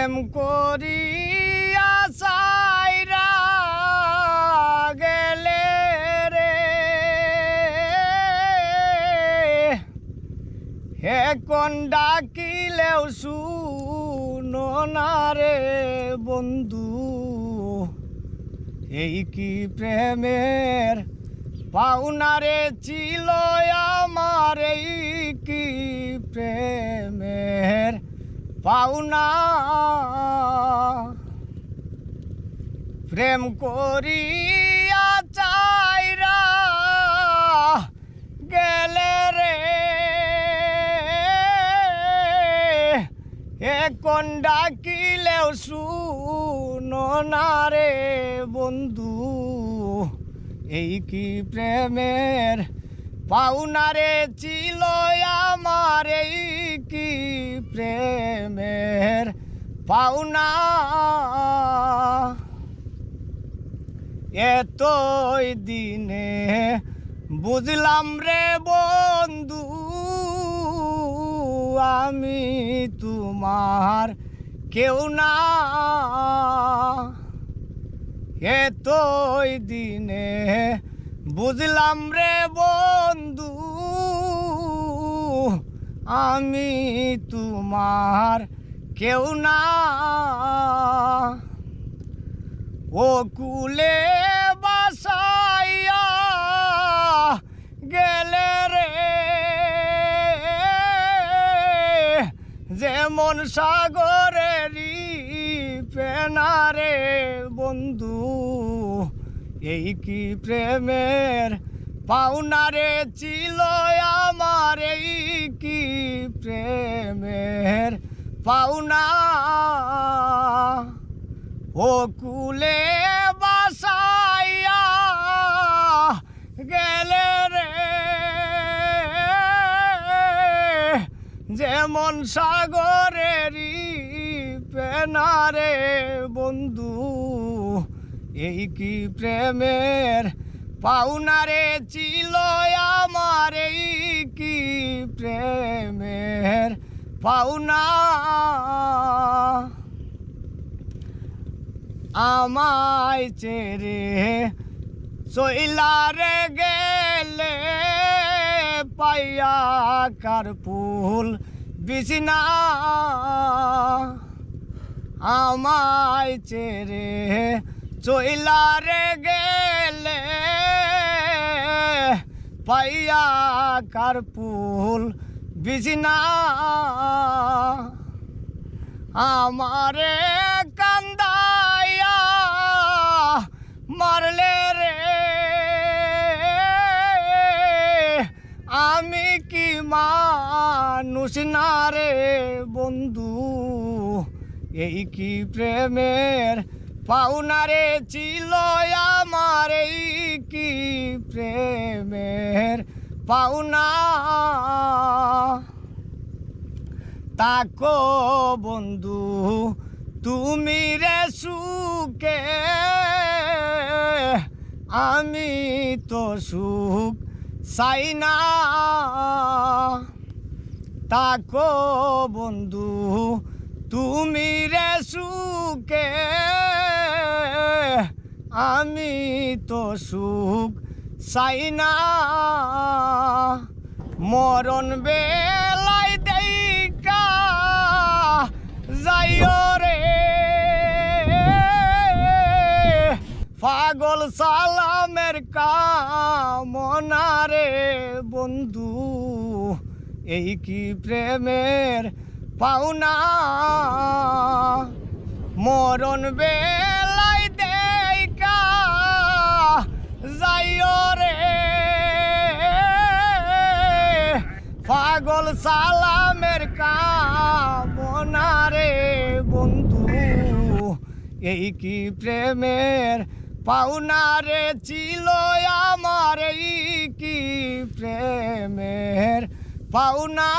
প্রেম করিয়া সাইরা গেলে রে। হে কোন ডাকিলেও শুনো রে বন্ধু, এই কি প্রেমের পাওনারে ছিল আমার, এই কি প্রেমের পাওনা। প্রেম করিয়া চাইরা গেলে ডাকিলেও শুনো বন্ধু এই কি প্রেমের পাওনারে ছিল আমার এই কি প্রেমের পাওনা? এতই দিনে বুঝলাম রে বন্ধু, আমি তোমার কেউ না। এতই দিনে বুঝলাম রে বন্ধু, আমি তোমার কেউ না। ও কুলে বাসাইয়া গেলে রে, যেমন সাগরেরই পেনারে বন্ধু। এই কি প্রেমের পাওনারে ছিল আমার? এই কি প্রেমের পাওনা? ও কুলে গেলে রে। যেমন সাগরেরই পেনারে বন্ধু এই কি প্রেমের পাওনারে ছিল আমার? এই কি প্রেমের পাওনা? আমায় চেরে চইলারে গেলে পাইয়া কার ফুল বিছনা? আমায় চেরে চইলারে গেলে পাইয়া কার ফুল বিছনা? আমারে কান্দাইয়া মারলে রে। আমি কি মানুষ না রে বন্ধু? এই কি প্রেমের পাওনারে ছিল আমার কি প্রেমের পাওনা? তাকো বন্ধু, তুমি রে সুখে? আমি তো সুখ চাই না। তাকো বন্ধু, তুমি রে সুখে? আমি তো সুখ চাই না। মরণ বেলায় দেইকা যাইও রে। পাগল সালামের কামনা রে বন্ধু, এই কি প্রেমের পাওনা? মরণ বেলায় পাগল সালামের কামনা রে বন্ধু। এই কি প্রেমের পাওনা রে ছিল আমার? এই কি প্রেমের পাওনা?